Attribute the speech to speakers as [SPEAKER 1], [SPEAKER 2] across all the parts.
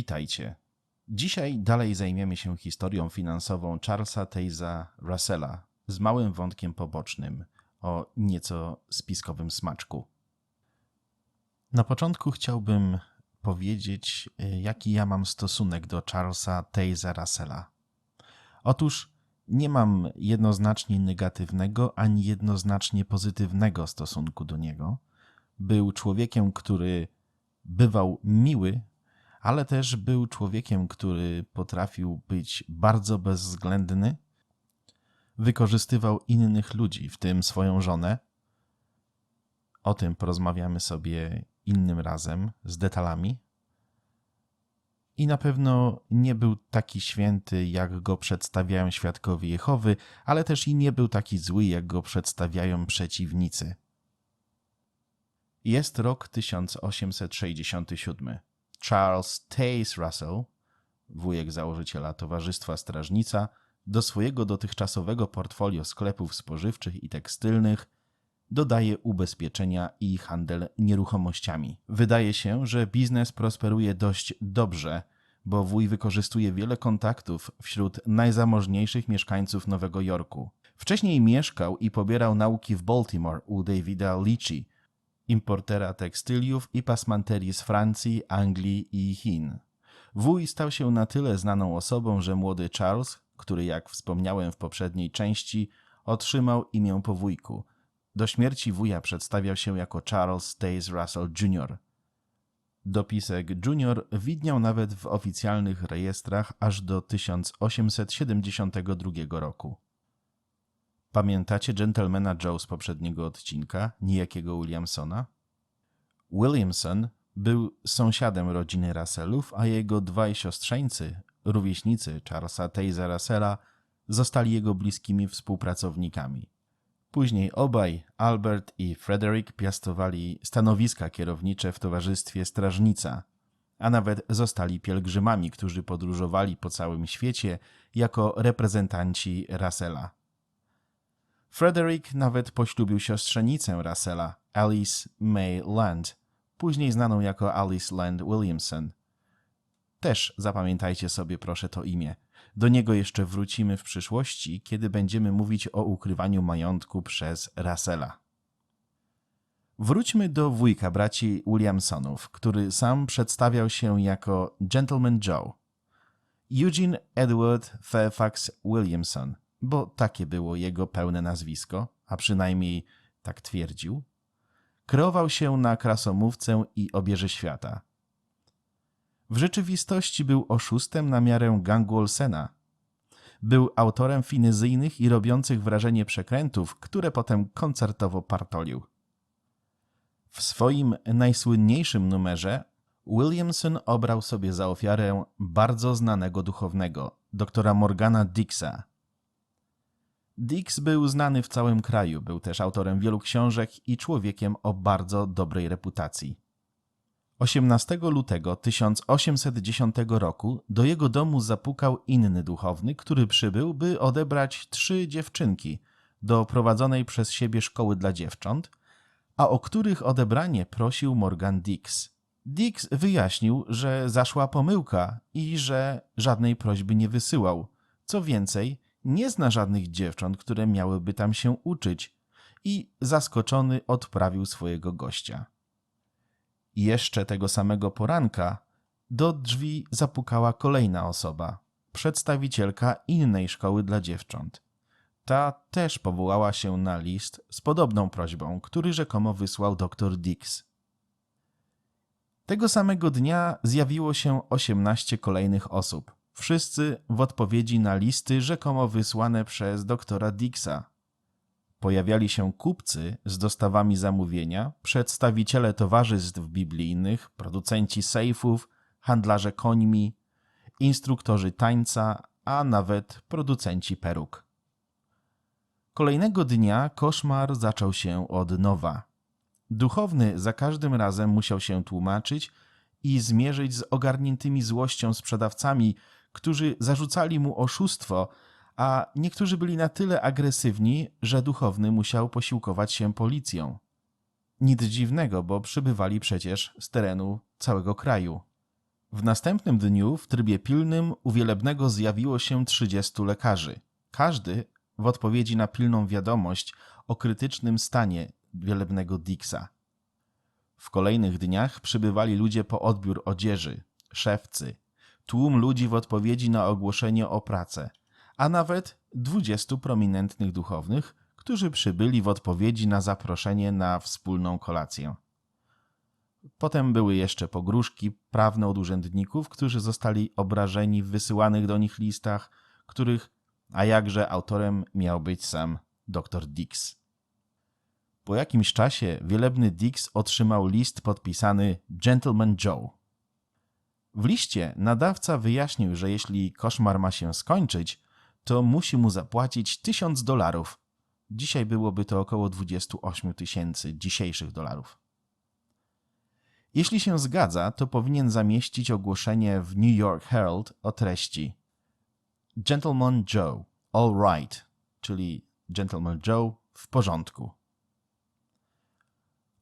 [SPEAKER 1] Witajcie. Dzisiaj dalej zajmiemy się historią finansową Charlesa Taysa Russella z małym wątkiem pobocznym o nieco spiskowym smaczku. Na początku chciałbym powiedzieć, y, jaki ja mam stosunek do Charlesa Taysa Russella. Otóż nie mam jednoznacznie negatywnego ani jednoznacznie pozytywnego stosunku do niego. Był człowiekiem, który bywał miły, ale też był człowiekiem, który potrafił być bardzo bezwzględny, wykorzystywał innych ludzi, w tym swoją żonę. O tym porozmawiamy sobie innym razem z detalami. I na pewno nie był taki święty, jak go przedstawiają świadkowie Jehowy, ale też i nie był taki zły, jak go przedstawiają przeciwnicy. Jest rok 1867. Charles Taze Russell, wujek założyciela Towarzystwa Strażnica, do swojego dotychczasowego portfolio sklepów spożywczych i tekstylnych dodaje ubezpieczenia i handel nieruchomościami. Wydaje się, że biznes prosperuje dość dobrze, bo wuj wykorzystuje wiele kontaktów wśród najzamożniejszych mieszkańców Nowego Jorku. Wcześniej mieszkał i pobierał nauki w Baltimore u Davida Leachy, importera tekstyliów i pasmanterii z Francji, Anglii i Chin. Wuj stał się na tyle znaną osobą, że młody Charles, który jak wspomniałem w poprzedniej części, otrzymał imię po wujku. Do śmierci wuja przedstawiał się jako Charles Taze Russell Jr. Dopisek Junior widniał nawet w oficjalnych rejestrach aż do 1872 roku. Pamiętacie gentlemana Joe z poprzedniego odcinka, niejakiego Williamsona? Williamson był sąsiadem rodziny Russellów, a jego dwaj siostrzeńcy, rówieśnicy Charlesa Taza Russella, zostali jego bliskimi współpracownikami. Później obaj, Albert i Frederick, piastowali stanowiska kierownicze w towarzystwie Strażnica, a nawet zostali pielgrzymami, którzy podróżowali po całym świecie jako reprezentanci Russella. Frederick nawet poślubił siostrzenicę Russella, Alice May Land, później znaną jako Alice Land Williamson. Też zapamiętajcie sobie proszę to imię. Do niego jeszcze wrócimy w przyszłości, kiedy będziemy mówić o ukrywaniu majątku przez Russella. Wróćmy do wujka braci Williamsonów, który sam przedstawiał się jako Gentleman Joe. Eugene Edward Fairfax Williamson, bo takie było jego pełne nazwisko, a przynajmniej tak twierdził, kreował się na krasomówcę i obierze świata – w rzeczywistości był oszustem na miarę gangu Olsena. Był autorem finezyjnych i robiących wrażenie przekrętów, które potem koncertowo partolił. W swoim najsłynniejszym numerze Williamson obrał sobie za ofiarę bardzo znanego duchownego, doktora Morgana Dixa. Dix był znany w całym kraju, był też autorem wielu książek i człowiekiem o bardzo dobrej reputacji. 18 lutego 1810 roku do jego domu zapukał inny duchowny, który przybył, by odebrać trzy dziewczynki do prowadzonej przez siebie szkoły dla dziewcząt, a o których odebranie prosił Morgan Dix. Dix wyjaśnił, że zaszła pomyłka i że żadnej prośby nie wysyłał. Co więcej, nie zna żadnych dziewcząt, które miałyby tam się uczyć i zaskoczony odprawił swojego gościa. Jeszcze tego samego poranka do drzwi zapukała kolejna osoba, przedstawicielka innej szkoły dla dziewcząt. Ta też powołała się na list z podobną prośbą, który rzekomo wysłał dr Dix. Tego samego dnia zjawiło się osiemnaście kolejnych osób, wszyscy w odpowiedzi na listy rzekomo wysłane przez doktora Dixa. Pojawiali się kupcy z dostawami zamówienia, przedstawiciele towarzystw biblijnych, producenci sejfów, handlarze końmi, instruktorzy tańca, a nawet producenci peruk. Kolejnego dnia koszmar zaczął się od nowa. Duchowny za każdym razem musiał się tłumaczyć i zmierzyć z ogarniętymi złością sprzedawcami, którzy zarzucali mu oszustwo a niektórzy byli na tyle agresywni, że duchowny musiał posiłkować się policją. Nic dziwnego, bo przybywali przecież z terenu całego kraju. W następnym dniu w trybie pilnym u Wielebnego zjawiło się 30 lekarzy. Każdy w odpowiedzi na pilną wiadomość o krytycznym stanie Wielebnego Dixa. W kolejnych dniach przybywali ludzie po odbiór odzieży, szewcy, tłum ludzi w odpowiedzi na ogłoszenie o pracę, a nawet 20 prominentnych duchownych, którzy przybyli w odpowiedzi na zaproszenie na wspólną kolację. Potem były jeszcze pogróżki prawne od urzędników, którzy zostali obrażeni w wysyłanych do nich listach, których, a jakże autorem miał być sam dr Dix. Po jakimś czasie wielebny Dix otrzymał list podpisany Gentleman Joe. W liście nadawca wyjaśnił, że jeśli koszmar ma się skończyć, to musi mu zapłacić tysiąc dolarów. Dzisiaj byłoby to około 28 tysięcy dzisiejszych dolarów. Jeśli się zgadza, to powinien zamieścić ogłoszenie w New York Herald o treści Gentleman Joe, all right, czyli Gentleman Joe w porządku.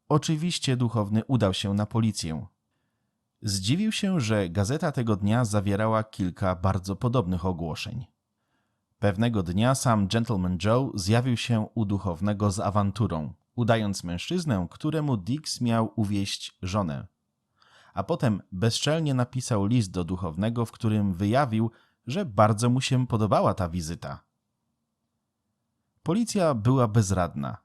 [SPEAKER 1] Oczywiście duchowny udał się na policję. Zdziwił się, że gazeta tego dnia zawierała kilka bardzo podobnych ogłoszeń. Pewnego dnia sam Gentleman Joe zjawił się u duchownego z awanturą, udając mężczyznę, któremu Dix miał uwieść żonę. A potem bezczelnie napisał list do duchownego, w którym wyjawił, że bardzo mu się podobała ta wizyta. Policja była bezradna,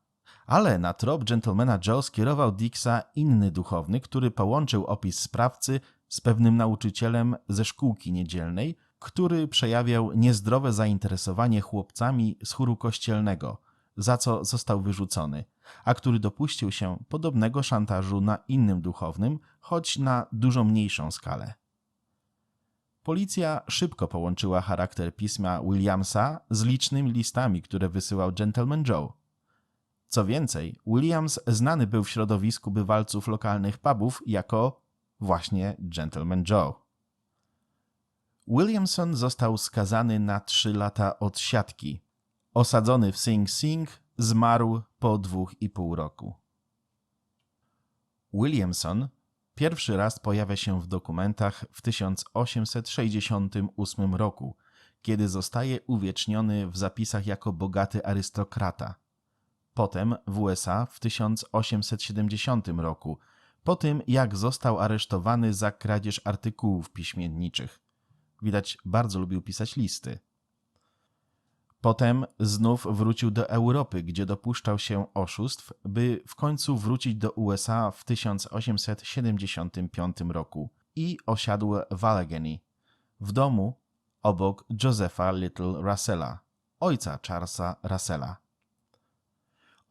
[SPEAKER 1] ale na trop gentlemana Joe skierował Dixa inny duchowny, który połączył opis sprawcy z pewnym nauczycielem ze szkółki niedzielnej, który przejawiał niezdrowe zainteresowanie chłopcami z chóru kościelnego, za co został wyrzucony, a który dopuścił się podobnego szantażu na innym duchownym, choć na dużo mniejszą skalę. Policja szybko połączyła charakter pisma Williamsa z licznymi listami, które wysyłał Gentleman Joe. Co więcej, Williams znany był w środowisku bywalców lokalnych pubów jako właśnie Gentleman Joe. Williamson został skazany na trzy lata odsiadki. Osadzony w Sing Sing, zmarł po dwóch i pół roku. Williamson pierwszy raz pojawia się w dokumentach w 1868 roku, kiedy zostaje uwieczniony w zapisach jako bogaty arystokrata. Potem w USA w 1870 roku, po tym jak został aresztowany za kradzież artykułów piśmienniczych. Widać, bardzo lubił pisać listy. Potem znów wrócił do Europy, gdzie dopuszczał się oszustw, by w końcu wrócić do USA w 1875 roku i osiadł w Allegheny, w domu obok Josepha Little Russella, ojca Charlesa Russella.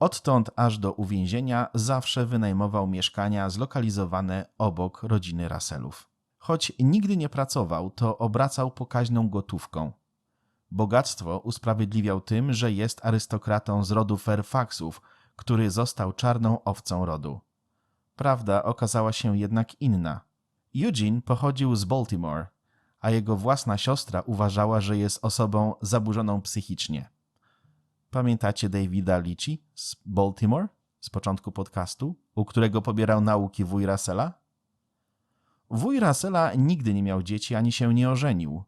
[SPEAKER 1] Odtąd aż do uwięzienia zawsze wynajmował mieszkania zlokalizowane obok rodziny Russellów. Choć nigdy nie pracował, to obracał pokaźną gotówką. Bogactwo usprawiedliwiał tym, że jest arystokratą z rodu Fairfaxów, który został czarną owcą rodu. Prawda okazała się jednak inna. Eugene pochodził z Baltimore, a jego własna siostra uważała, że jest osobą zaburzoną psychicznie. Pamiętacie Davida Lici z Baltimore z początku podcastu, u którego pobierał nauki wuj Russella? Wuj Russella nigdy nie miał dzieci ani się nie ożenił.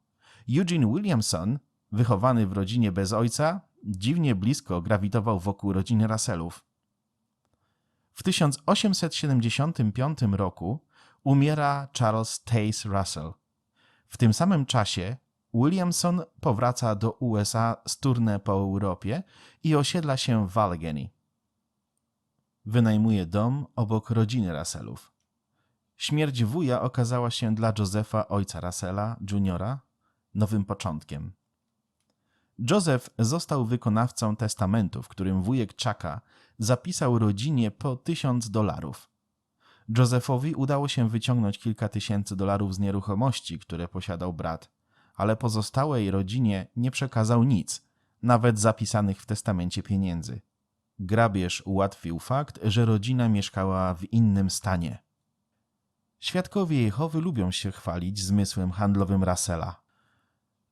[SPEAKER 1] Eugene Williamson, wychowany w rodzinie bez ojca, dziwnie blisko grawitował wokół rodziny Russellów. W 1875 roku umiera Charles Taze Russell. W tym samym czasie Williamson powraca do USA z turnę po Europie i osiedla się w Allegheny. Wynajmuje dom obok rodziny Russellów. Śmierć wuja okazała się dla Josepha, ojca Russella Juniora, nowym początkiem. Joseph został wykonawcą testamentu, w którym wujek Chucka zapisał rodzinie po tysiąc dolarów. Josephowi udało się wyciągnąć kilka tysięcy dolarów z nieruchomości, które posiadał brat, ale pozostałej rodzinie nie przekazał nic, nawet zapisanych w testamencie pieniędzy. Grabież ułatwił fakt, że rodzina mieszkała w innym stanie. Świadkowie Jehowy lubią się chwalić zmysłem handlowym Russella.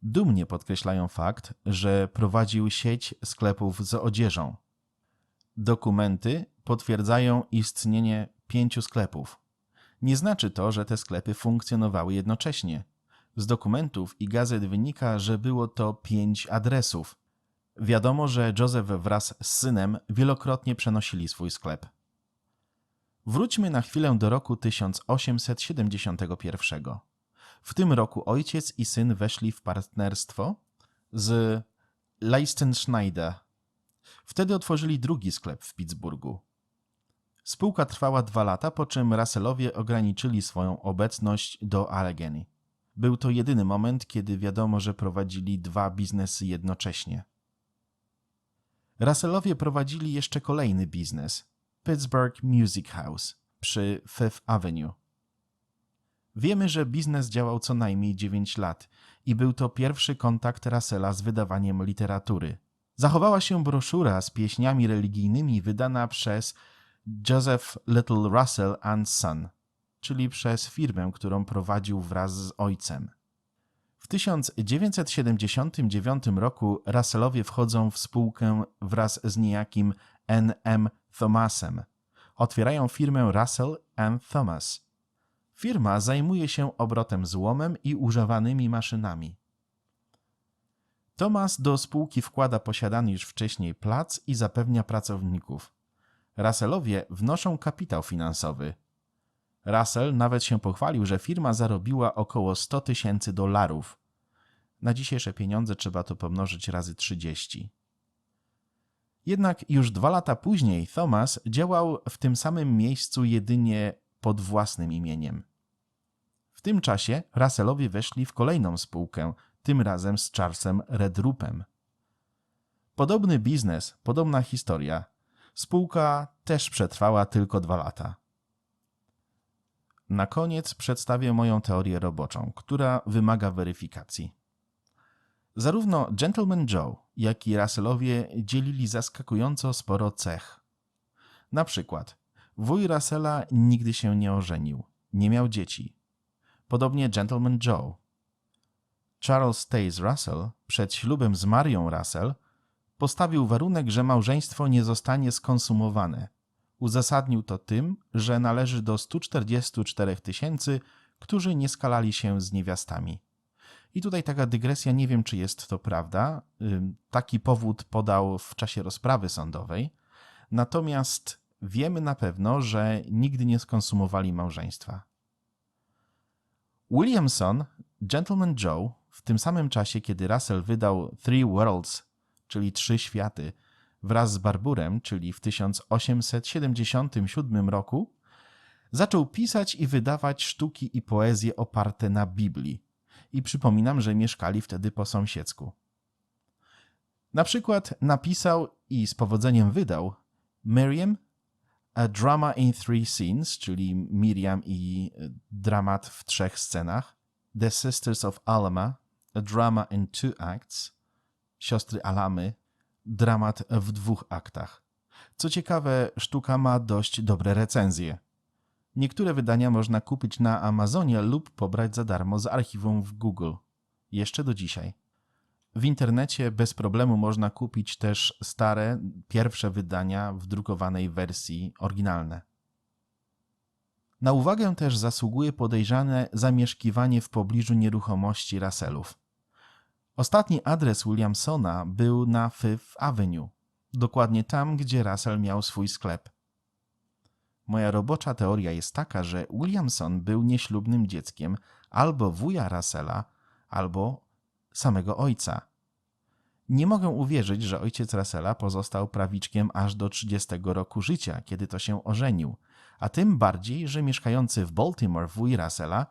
[SPEAKER 1] Dumnie podkreślają fakt, że prowadził sieć sklepów z odzieżą. Dokumenty potwierdzają istnienie pięciu sklepów. Nie znaczy to, że te sklepy funkcjonowały jednocześnie. Z dokumentów i gazet wynika, że było to pięć adresów. Wiadomo, że Joseph wraz z synem wielokrotnie przenosili swój sklep. Wróćmy na chwilę do roku 1871. W tym roku ojciec i syn weszli w partnerstwo z Leistenschneider. Wtedy otworzyli drugi sklep w Pittsburghu. Spółka trwała dwa lata, po czym Russellowie ograniczyli swoją obecność do Allegheny. Był to jedyny moment, kiedy wiadomo, że prowadzili dwa biznesy jednocześnie. Russellowie prowadzili jeszcze kolejny biznes Pittsburgh Music House przy Fifth Avenue. Wiemy, że biznes działał co najmniej 9 lat i był to pierwszy kontakt Russella z wydawaniem literatury. Zachowała się broszura z pieśniami religijnymi wydana przez Joseph Little Russell and Son, czyli przez firmę, którą prowadził wraz z ojcem. W 1979 roku Russellowie wchodzą w spółkę wraz z niejakim N.M. Thomasem. Otwierają firmę Russell and Thomas. Firma zajmuje się obrotem złomem i używanymi maszynami. Thomas do spółki wkłada posiadany już wcześniej plac i zapewnia pracowników. Russellowie wnoszą kapitał finansowy. Russell nawet się pochwalił, że firma zarobiła około 100 tysięcy dolarów. Na dzisiejsze pieniądze trzeba to pomnożyć razy 30. Jednak już dwa lata później Thomas działał w tym samym miejscu jedynie pod własnym imieniem. W tym czasie Russellowie weszli w kolejną spółkę, tym razem z Charlesem Redrupem. Podobny biznes, podobna historia. Spółka też przetrwała tylko dwa lata. Na koniec przedstawię moją teorię roboczą, która wymaga weryfikacji. Zarówno Gentleman Joe, jak i Russellowie dzielili zaskakująco sporo cech. Na przykład, wuj Russella nigdy się nie ożenił, nie miał dzieci. Podobnie Gentleman Joe. Charles Taze Russell przed ślubem z Marią Russell postawił warunek, że małżeństwo nie zostanie skonsumowane. Uzasadnił to tym, że należy do 144 tysięcy, którzy nie skalali się z niewiastami. I tutaj taka dygresja, nie wiem czy jest to prawda. Taki powód podał w czasie rozprawy sądowej. Natomiast wiemy na pewno, że nigdy nie skonsumowali małżeństwa. Williamson, Gentleman Joe, w tym samym czasie, kiedy Russell wydał Three Worlds, czyli Trzy Światy, wraz z Barburem, czyli w 1877 roku, zaczął pisać i wydawać sztuki i poezje oparte na Biblii. I przypominam, że mieszkali wtedy po sąsiedzku. Na przykład napisał i z powodzeniem wydał Miriam, a drama in three scenes, czyli Miriam i dramat w trzech scenach, The Sisters of Alma, a drama in two acts, Siostry Alamy, dramat w dwóch aktach. Co ciekawe, sztuka ma dość dobre recenzje. Niektóre wydania można kupić na Amazonie lub pobrać za darmo z archiwum w Google. Jeszcze do dzisiaj. W internecie bez problemu można kupić też stare, pierwsze wydania w drukowanej wersji oryginalne. Na uwagę też zasługuje podejrzane zamieszkiwanie w pobliżu nieruchomości Russellów. Ostatni adres Williamsona był na Fifth Avenue, dokładnie tam, gdzie Russell miał swój sklep. Moja robocza teoria jest taka, że Williamson był nieślubnym dzieckiem albo wuja Russella, albo samego ojca. Nie mogę uwierzyć, że ojciec Russella pozostał prawiczkiem aż do 30 roku życia, kiedy to się ożenił, a tym bardziej, że mieszkający w Baltimore wuj Russella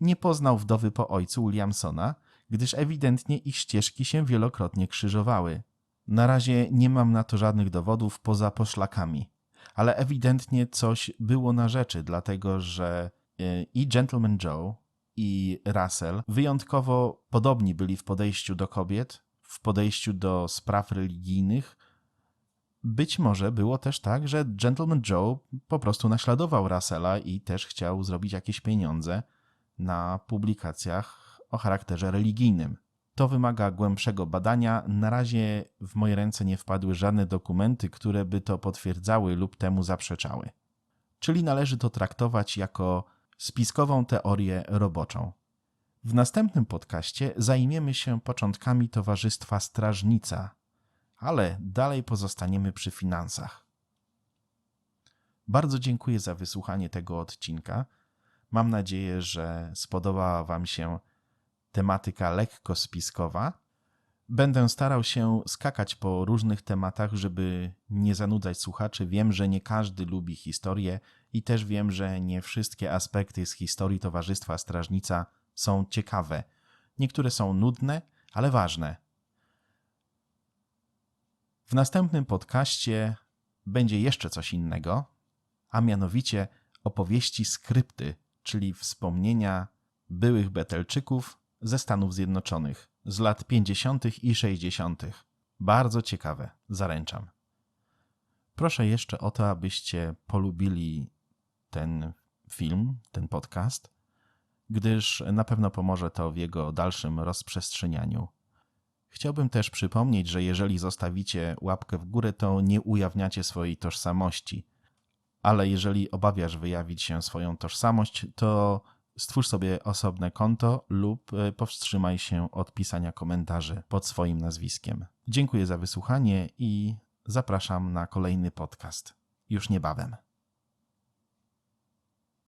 [SPEAKER 1] nie poznał wdowy po ojcu Williamsona, gdyż ewidentnie ich ścieżki się wielokrotnie krzyżowały. Na razie nie mam na to żadnych dowodów poza poszlakami, ale ewidentnie coś było na rzeczy, dlatego że e, i Gentleman Joe, i Russell wyjątkowo podobni byli w podejściu do kobiet, w podejściu do spraw religijnych. Być może było też tak, że Gentleman Joe po prostu naśladował Russella i też chciał zrobić jakieś pieniądze na publikacjach o charakterze religijnym. To wymaga głębszego badania. Na razie w moje ręce nie wpadły żadne dokumenty, które by to potwierdzały lub temu zaprzeczały. Czyli należy to traktować jako spiskową teorię roboczą. W następnym podcaście zajmiemy się początkami Towarzystwa Strażnica, ale dalej pozostaniemy przy finansach. Bardzo dziękuję za wysłuchanie tego odcinka. Mam nadzieję, że spodobała Wam się tematyka lekko spiskowa. Będę starał się skakać po różnych tematach, żeby nie zanudzać słuchaczy. Wiem, że nie każdy lubi historię i też wiem, że nie wszystkie aspekty z historii Towarzystwa Strażnica są ciekawe. Niektóre są nudne, ale ważne. W następnym podcaście będzie jeszcze coś innego, a mianowicie opowieści skrypty, czyli wspomnienia byłych Betelczyków ze Stanów Zjednoczonych z lat 50. i 60. Bardzo ciekawe, zaręczam. Proszę jeszcze o to, abyście polubili ten film, ten podcast, gdyż na pewno pomoże to w jego dalszym rozprzestrzenianiu. Chciałbym też przypomnieć, że jeżeli zostawicie łapkę w górę, to nie ujawniacie swojej tożsamości. Ale jeżeli obawiasz wyjawić się swoją tożsamość, to stwórz sobie osobne konto lub e, powstrzymaj się od pisania komentarzy pod swoim nazwiskiem. Dziękuję za wysłuchanie i zapraszam na kolejny podcast już niebawem.